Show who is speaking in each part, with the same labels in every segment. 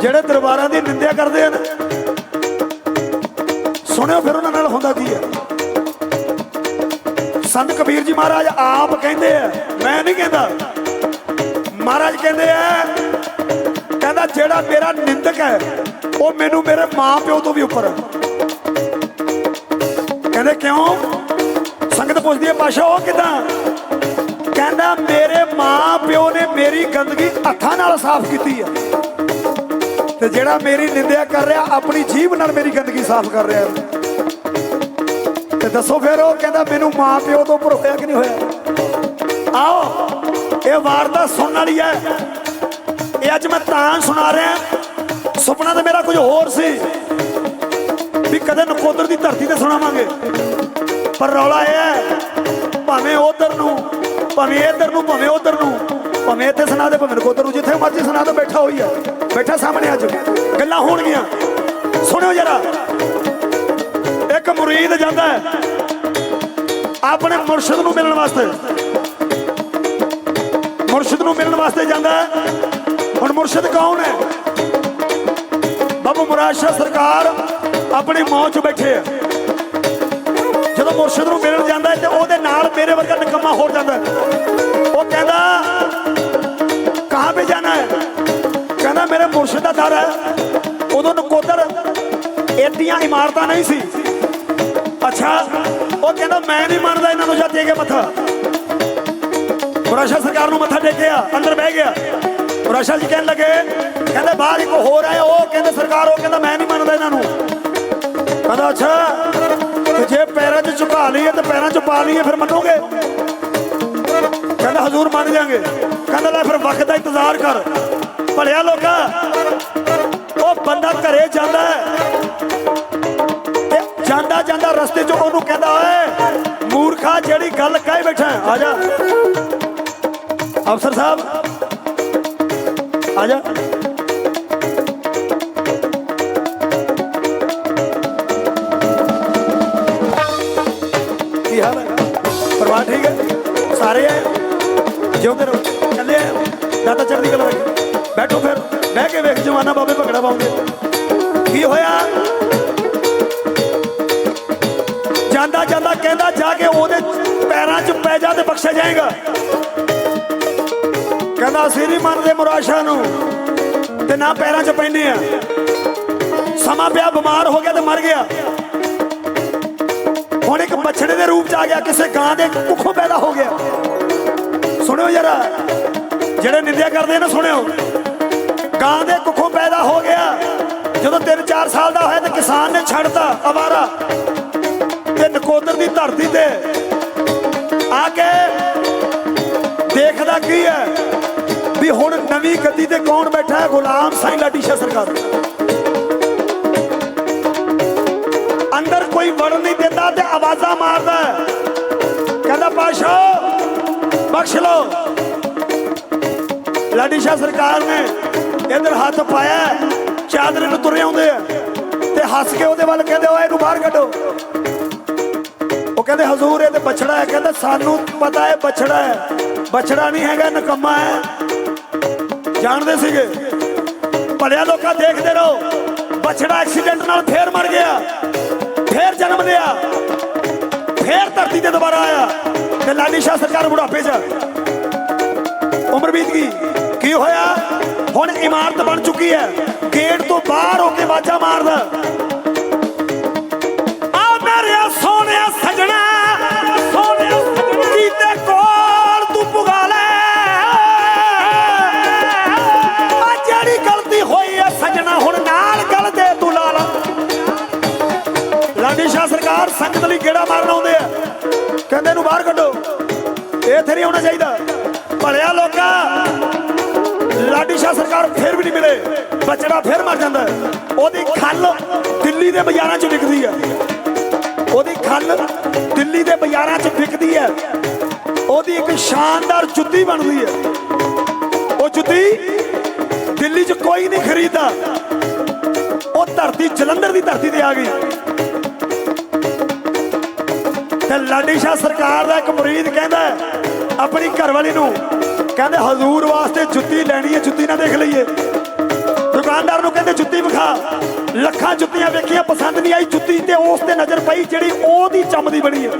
Speaker 1: ਜਿਹੜੇ ਦਰਬਾਰਾਂ ਦੀ ਨਿੰਦਿਆ ਕਰਦੇ ਹਨ ਸੁਣਿਓ ਫਿਰ ਉਹਨਾਂ ਨਾਲ ਹੁੰਦਾ ਕੀ ਹੈ ਸੰਤ ਕਬੀਰ ਜੀ ਮਹਾਰਾਜ ਆਪ ਕਹਿੰਦੇ ਆ, ਮੈਂ ਨਹੀਂ ਕਹਿੰਦਾ। ਮਹਾਰਾਜ ਕਹਿੰਦੇ ਆ, ਕਹਿੰਦਾ ਜਿਹੜਾ ਮੇਰਾ ਨਿੰਦਕ ਹੈ, ਉਹ ਮੈਨੂੰ ਮੇਰੇ ਮਾਂ ਪਿਓ ਤੋਂ ਵੀ ਉੱਪਰ ਹੈ ਕਹਿੰਦੇ ਕਿਉਂ? ਸੰਗਤ ਪੁੱਛਦੀ ਹੈ ਪਾਸ਼ਾ, ਉਹ ਕਿਦਾਂ? ਕਹਿੰਦਾ ਮੇਰੇ ਮਾਂ ਪਿਓ ਨੇ ਮੇਰੀ ਗੰਦਗੀ ਹੱਥਾਂ ਨਾਲ ਸਾਫ਼ ਕੀਤੀ ਹੈ ਤੇ ਜਿਹੜਾ ਮੇਰੀ ਨਿੰਦਿਆ ਕਰ ਰਿਹਾ, ਆਪਣੀ ਜੀਭ ਨਾਲ ਮੇਰੀ ਗੰਦਗੀ ਸਾਫ਼ ਕਰ ਰਿਹਾ ਤੇ ਦੱਸੋ ਫਿਰ ਉਹ ਕਹਿੰਦਾ, ਮੈਨੂੰ ਮਾਂ ਪਿਓ ਤੋਂ ਉੱਪਰ ਹੋਇਆ ਕਿ ਨਹੀਂ ਹੋਇਆ? ਆਓ, ਇਹ ਵਾਰਤਾ ਸੁਣਨ ਵਾਲੀ ਹੈ। ਇਹ ਅੱਜ ਮੈਂ ਤਾਂ ਸੁਣਾ ਰਿਹਾ ਸੁਪਨਾ ਤਾਂ ਮੇਰਾ ਕੁਝ ਹੋਰ ਸੀ ਵੀ ਕਦੇ ਨਕੋਦਰ ਦੀ ਧਰਤੀ ਤੇ ਸੁਣਾਵਾਂਗੇ। ਪਰ ਰੌਲਾ ਇਹ ਹੈ, ਭਾਵੇਂ ਉਧਰ ਨੂੰ ਭਾਵੇਂ ਇੱਧਰ ਨੂੰ, ਭਾਵੇਂ ਉਧਰ ਨੂੰ, ਭਾਵੇਂ ਇੱਥੇ ਸੁਣਾ ਦੇ, ਭਾਵੇਂ ਨਕੋਦਰ ਨੂੰ, ਜਿੱਥੇ ਮਰਜ਼ੀ ਸੁਣਾ ਦੋ, ਬੈਠਾ ਹੋਈ ਹੈ ਬੈਠਾ ਸਾਹਮਣੇ ਅੱਜ ਗੱਲਾਂ ਹੋਣਗੀਆਂ। ਸੁਣਿਓ ਜਰਾ। ਇੱਕ ਮੁਰੀਦ ਜਾਂਦਾ ਹੈ, ਆਪਣੇ ਮੁਰਸ਼ਿਦ ਨੂੰ ਮਿਲਣ ਵਾਸਤੇ। ਮੁਰਸ਼ਿਦ ਨੂੰ ਮਿਲਣ ਵਾਸਤੇ ਜਾਂਦਾ ਹੈ। ਹੁਣ ਮੁਰਸ਼ਿਦ ਕੌਣ ਹੈ? ਬਾਬੂ ਮੁਰਾਦ ਸਰਕਾਰ ਆਪਣੀ ਮੌਜ 'ਚ ਬੈਠੇ ਆ। ਜਦੋਂ ਮੁਰਸ਼ਿਦ ਨੂੰ ਮਿਲਣ ਜਾਂਦਾ ਤੇ ਉਹਦੇ ਨਾਲ ਮੇਰੇ ਵਰਗਾ ਨਿਕੰਮਾ ਹੋ ਜਾਂਦਾ ਉਹ ਕਹਿੰਦਾ, ਕਹਾਂ ਪੇ ਜਾਣਾ ਹੈ? ਕਹਿੰਦਾ, ਮੇਰੇ ਮੁਰਸ਼ਿਦ ਦਾ ਦਰ ਹੈ। ਉਦੋਂ ਨਕੋਦਰ ਏਡੀਆਂ ਇਮਾਰਤਾਂ ਨਹੀਂ ਸੀ। ਅੱਛਾ, ਉਹ ਕਹਿੰਦਾ, ਮੈਂ ਨਹੀਂ ਮੰਨਦਾ ਇਹਨਾਂ ਨੂੰ ਜਾ ਦੇ ਕੇ ਮੱਥਾ। ਮੁਰਾਸ਼ਾ ਸਰਕਾਰ ਨੂੰ ਮੱਥਾ ਟੇਕਿਆ, ਅੰਦਰ ਬਹਿ ਗਿਆ। ਮੁਰਾਸ਼ਾ ਜੀ ਕਹਿਣ ਲੱਗੇ, ਕਹਿੰਦੇ, ਬਾਹਰ ਇੱਕ ਹੋਰ ਆਇਆ, ਉਹ ਕਹਿੰਦੇ, ਸਰਕਾਰ, ਉਹ ਕਹਿੰਦਾ, ਮੈਂ ਨਹੀਂ ਮੰਨਦਾ ਇਹਨਾਂ ਨੂੰ। ਕਹਿੰਦਾ, ਅੱਛਾ ਪੈਰਾਂ 'ਚ ਪਾ ਲਈਏ, ਫਿਰ ਮੰਨੋਗੇ? ਕਹਿੰਦਾ ਹਜ਼ੂਰ ਮੰਨ ਜਾਾਂਗੇ। ਕਹਿੰਦਾ ਲੈ ਫਿਰ ਵਕਤ ਦਾ ਇੰਤਜ਼ਾਰ ਕਰ। ਭਲਿਆ ਲੋਕਾ, ਉਹ ਬੰਦਾ ਘਰੇ ਜਾਂਦਾ ਹੈ ਜਾਂਦਾ ਜਾਂਦਾ ਰਸਤੇ 'ਚ ਉਹਨੂੰ ਕਹਿੰਦਾ, ਓਏ, ਮੂਰਖਾ ਜਿਹੜੀ ਗੱਲ ਕਹਿ ਬੈਠਾ ਆ ਜਾ। ਅਫਸਰ ਸਾਹਿਬ, ਆ ਜਾ। ਜਿਉਂਦੇ ਰਹੋ ਚੱਲੇ ਆਏ ਦਾਤਾ ਚੜ੍ਹਦੀ ਕਲਾ ਵਿੱਚ। ਬੈਠੋ ਫਿਰ। ਬਹਿ ਕੇ ਵੇਖ ਜਵਾਨਾ ਬਾਬੇ ਭਗੜਾ ਪਾਉਂਦੇ। ਕੀ ਹੋਇਆ? ਜਾਂਦਾ ਜਾਂਦਾ, ਕਹਿੰਦਾ ਜਾ ਕੇ ਉਹਦੇ ਪੈਰਾਂ 'ਚ ਪੈ ਜਾ ਤੇ ਬਖਸ਼ਿਆ ਜਾਏਗਾ। ਕਹਿੰਦਾ ਅਸੀਂ ਨਹੀਂ ਮੰਨਦੇ ਮੁਰਾਸ਼ਾ ਨੂੰ। ਤੇ ਨਾ ਪੈਰਾਂ 'ਚ ਪੈਂਦੇ ਆ। ਸਮਾਂ ਪਿਆ, ਬਿਮਾਰ ਹੋ ਗਿਆ ਤੇ ਮਰ ਗਿਆ। ਹੁਣ ਇੱਕ ਬਛੜੇ ਦੇ ਰੂਪ 'ਚ ਆ ਗਿਆ, ਕਿਸੇ ਗਾਂ ਦੇ ਕੁੱਖੋਂ ਪੈਦਾ ਹੋ ਗਿਆ। ਸੁਣਿਓ ਯਾਰ ਜਿਹੜੇ ਨਿੰਦਿਆ ਕਰਦੇ ਨੇ ਸੁਣਿਓ। ਗਾਂ ਦੇ ਕੁੱਖੋਂ ਪੈਦਾ ਹੋ ਗਿਆ। ਜਦੋਂ 3-4 ਸਾਲ ਦਾ ਹੋਇਆ ਤੇ ਕਿਸਾਨ ਨੇ ਛੱਡਤਾ ਅਵਾਰਾ। ਤੇ ਨਕੋਦਰ ਦੀ ਧਰਤੀ ਤੇ ਆ ਕੇ ਦੇਖਦਾ ਕੀ ਹੈ ਵੀ ਹੁਣ ਨਵੀਂ ਗੱਦੀ ਤੇ ਕੌਣ ਬੈਠਾ ਹੈ? ਗੁਲਾਮ ਸਿੰਘ ਲਾਡੀ ਸ਼ਾਹ ਸਰਕਾਰ। ਅੰਦਰ ਕੋਈ ਵੜ ਨਹੀਂ ਦਿੰਦਾ ਤੇ ਆਵਾਜ਼ਾਂ ਮਾਰਦਾ ਕਹਿੰਦਾ, ਪਾਸ਼ਾ ਬਖਸ਼ ਲਓ। ਲਾਡੀਸ਼ਾਹ ਸਰਕਾਰ ਨੇ ਇਧਰ ਹੱਥ ਪਾਇਆ ਹੈ, ਚਾਦਰੇ ਨੂੰ ਤੁਰੇ ਆਉਂਦੇ ਆ ਤੇ ਹੱਸ ਕੇ ਉਹਦੇ ਵੱਲ ਕਹਿੰਦੇ ਓਏ ਇਹਨੂੰ ਬਾਹਰ ਕੱਢੋ। ਉਹ ਕਹਿੰਦੇ ਹਜ਼ੂਰ ਇਹ ਤੇ ਬਛੜਾ ਹੈ। ਕਹਿੰਦਾ ਸਾਨੂੰ ਪਤਾ ਹੈ ਬਛੜਾ ਹੈ। ਬਛੜਾ ਨਹੀਂ ਹੈਗਾ ਨਕਮਾ ਹੈ। ਜਾਣਦੇ ਸੀਗੇ? ਭਲਿਆ ਲੋਕਾਂ ਦੇਖਦੇ ਰਹੋ। ਬਛੜਾ ਐਕਸੀਡੈਂਟ ਨਾਲ ਫੇਰ ਮਰ ਗਿਆ। ਫੇਰ ਜਨਮ ਲਿਆ। ਫੇਰ ਧਰਤੀ ਤੇ ਦੁਬਾਰਾ ਆਇਆ। ਤੇ ਲਾਲੀ ਸ਼ਾਹ ਸਰਕਾਰ ਬੁਢਾਪੇ 'ਚ। ਉਮਰ ਬੀਤ ਗਈ। ਕੀ ਹੋਇਆ? ਹੁਣ ਇਮਾਰਤ ਬਣ ਚੁੱਕੀ ਹੈ। ਗੇਟ ਤੋਂ ਬਾਹਰ ਹੋ ਕੇ ਵਾਜਾ ਮਾਰਦਾ। ਆ ਮੇਰੇ ਸੋਹਣਿਆ ਸਜਣਾ। ਬਾਹਰ ਕੱਢੋ। ਇੱਥੇ ਨਹੀਂ ਆਉਣਾ ਚਾਹੀਦਾ। ਭਲਿਆ ਲੋਕਾ, ਲਾਡੀ ਸ਼ਾਹ ਸਰਕਾਰ ਫਿਰ ਵੀ ਨਹੀਂ ਮਿਲੇ। ਬਚੜਾ ਫਿਰ ਮਰ ਜਾਂਦਾ ਉਹਦੀ ਖੱਲ ਦਿੱਲੀ ਦੇ ਬਾਜ਼ਾਰਾਂ 'ਚ ਵਿਕਦੀ ਹੈ। ਉਹਦੀ ਖੱਲ ਦਿੱਲੀ ਦੇ ਬਾਜ਼ਾਰਾਂ 'ਚ ਵਿਕਦੀ ਹੈ। ਉਹਦੀ ਇੱਕ ਸ਼ਾਨਦਾਰ ਜੁੱਤੀ ਬਣਦੀ ਹੈ। ਉਹ ਜੁੱਤੀ ਦਿੱਲੀ 'ਚ ਕੋਈ ਨਹੀਂ ਖਰੀਦਦਾ। ਉਹ ਧਰਤੀ ਜਲੰਧਰ ਦੀ ਧਰਤੀ ਤੇ ਆ ਗਈ। ਤੇ ਲਾਡੀ ਸ਼ਾਹ ਸਰਕਾਰ ਦਾ ਇੱਕ ਮੁਰੀਦ ਕਹਿੰਦਾ ਆਪਣੀ ਘਰਵਾਲੀ ਨੂੰ ਕਹਿੰਦੇ ਹਜ਼ੂਰ ਵਾਸਤੇ ਜੁੱਤੀ ਲੈਣੀ ਹੈ, ਜੁੱਤੀ ਨਾ ਦੇਖ ਲਈਏ। ਦੁਕਾਨਦਾਰ ਨੂੰ ਕਹਿੰਦੇ ਜੁੱਤੀ ਵਿਖਾ। ਲੱਖਾਂ ਜੁੱਤੀਆਂ ਵੇਖੀਆਂ, ਪਸੰਦ ਨਹੀਂ ਆਈ ਜੁੱਤੀ ਤੇ ਉਸ ਤੇ ਨਜ਼ਰ ਪਈ ਜਿਹੜੀ ਉਹਦੀ ਚਮਦੀ ਬਣੀ ਹੈ।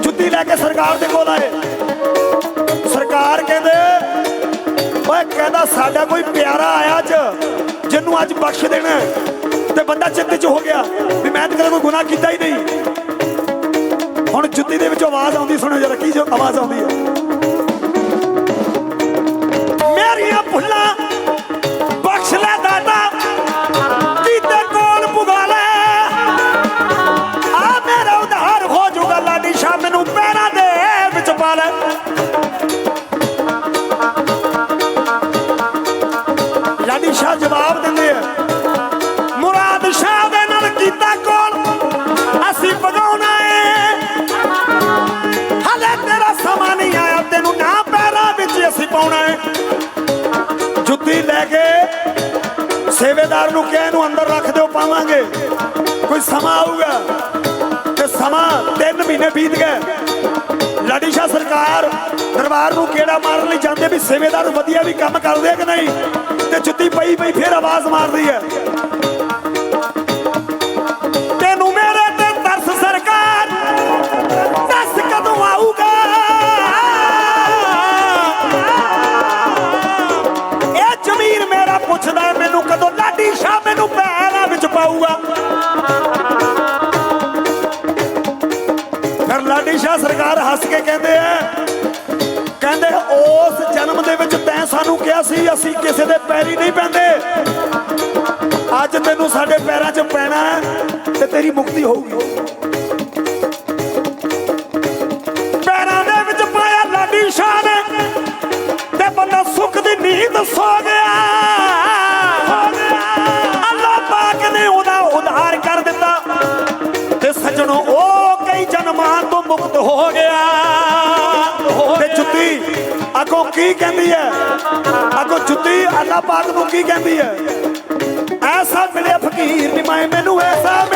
Speaker 1: ਜੁੱਤੀ ਲੈ ਕੇ ਸਰਕਾਰ ਦੇ ਕੋਲ ਆਏ। ਸਰਕਾਰ ਕਹਿੰਦੇ, ਓਏ ਕਹਿੰਦਾ ਸਾਡਾ ਕੋਈ ਪਿਆਰਾ ਆਇਆ ਅੱਜ, ਜਿਹਨੂੰ ਅੱਜ ਬਖਸ਼ ਦੇਣਾ ਤੇ ਬੰਦਾ ਚਿੱਤ ਚ ਹੋ ਗਿਆ ਵੀ ਮੈਂ ਤਾਂ ਕਦੇ ਕੋਈ ਗੁਨਾਹ ਕੀਤਾ ਹੀ ਨਹੀਂ। ਹੁਣ ਜੁੱਤੀ ਦੇ ਵਿੱਚੋਂ ਆਵਾਜ਼ ਆਉਂਦੀ ਸੁਣੋ ਜਰਾ ਕੀ ਜੋ ਆਵਾਜ਼ ਆਉਂਦੀ ਹੈ? ਜੁੱਤੀ ਲੈ ਕੇ ਸੇਵੇਦਾਰ ਨੂੰ ਕਿਹਾ ਨੂੰ ਅੰਦਰ ਰੱਖ ਦਿਓ, ਪਾਵਾਂਗੇ। ਕੋਈ ਸਮਾਂ ਆਊਗਾ ਤੇ ਸਮਾਂ 3 ਮਹੀਨੇ ਬੀਤ ਗਏ। ਲਾਡੀ ਸ਼ਾਹ ਸਰਕਾਰ ਦਰਬਾਰ ਨੂੰ ਕਿਹੜਾ ਮਾਰਨ ਲਈ ਜਾਂਦੇ ਵੀ ਸੇਵੇਦਾਰ ਵਧੀਆ ਵੀ ਕੰਮ ਕਰਦੇ ਕਿ ਨਹੀਂ? ਤੇ ਜੁੱਤੀ ਪਈ ਪਈ, ਫੇਰ ਆਵਾਜ਼ ਮਾਰਦੀ ਹੈ। ਪੁੱਛਦਾ ਹੈ ਮੈਨੂੰ ਕਦੋਂ ਲਾਡੀ ਸ਼ਾਹ ਮੈਨੂੰ ਪੈਰਾਂ ਵਿੱਚ ਪਾਊਗਾ। ਫਿਰ ਲਾਡੀ ਸ਼ਾਹ ਸਰਕਾਰ ਹੱਸ ਕੇ ਕਹਿੰਦੇ ਆ, ਕਹਿੰਦੇ ਉਸ ਜਨਮ ਦੇ ਵਿੱਚ ਤੈਂ ਸਾਨੂੰ ਕਿਹਾ ਸੀ, ਅਸੀਂ ਕਿਸੇ ਦੇ ਪੈਰੀ ਨਹੀਂ ਪੈਂਦੇ। ਅੱਜ ਤੈਨੂੰ ਸਾਡੇ ਪੈਰਾਂ 'ਚ ਪੈਣਾ ਤੇ ਤੇਰੀ ਮੁਕਤੀ ਹੋਊਗੀ। ਤੋਂ ਹੋ ਗਿਆ। ਤੇ ਜੁੱਤੀ, ਅੱਗੋਂ ਕੀ ਕਹਿੰਦੀ ਹੈ ਅੱਗੋਂ ਜੁੱਤੀ ਅੱਲਾਹ ਪਾਕ ਨੂੰ ਕੀ ਕਹਿੰਦੀ ਹੈ ਐਸਾ ਮਿਲਿਆ ਫਕੀਰ ਨਿਮਾਏ ਮੈਨੂੰ ਐਸਾ ਮਿਲਿਆ ਐਸਾ